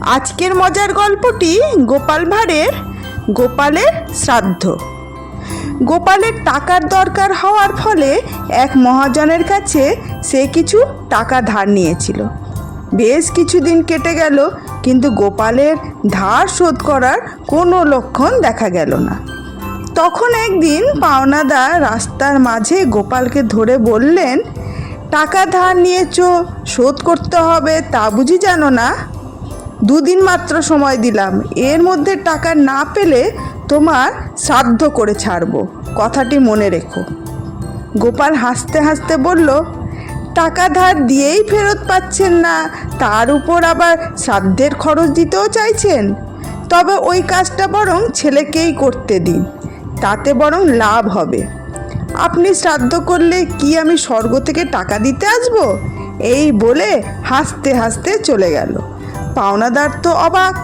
আজকের মজার গল্পটি গোপাল ভাঁড়ের গোপালের শ্রাদ্ধ। গোপালের টাকার দরকার হওয়ার ফলে এক মহাজনের কাছে সে কিছু টাকা ধার নিয়েছিল। বেশ কিছুদিন কেটে গেল, কিন্তু গোপালের ধার শোধ করার কোনো লক্ষণ দেখা গেল না। তখন একদিন পাওনাদার রাস্তার মাঝে গোপালকে ধরে বললেন, টাকা ধার নিয়েছো, শোধ করতে হবে, তা বুঝি জানো না? দুদিন মাত্র সময় দিলাম। এর মধ্যে টাকা না পেলে তোমার শ্রাদ্ধ করে ছাড়বো। কথাটি মনে রেখো। গোপাল হাসতে হাসতে বলল, টাকা ধার দিয়েই ফেরত পাচ্ছেন না, তার উপর আবার শ্রাদ্ধের খরচ দিতেও চাইছেন? তবে ওই কাজটা বরং ছেলেকেই করতে দিন, তাতে বরং লাভ হবে। আপনি শ্রাদ্ধ করলে কি আমি স্বর্গ থেকে টাকা দিতে আসব? এই বলে হাসতে হাসতে চলে গেল। পাওনাদার তো অবাক।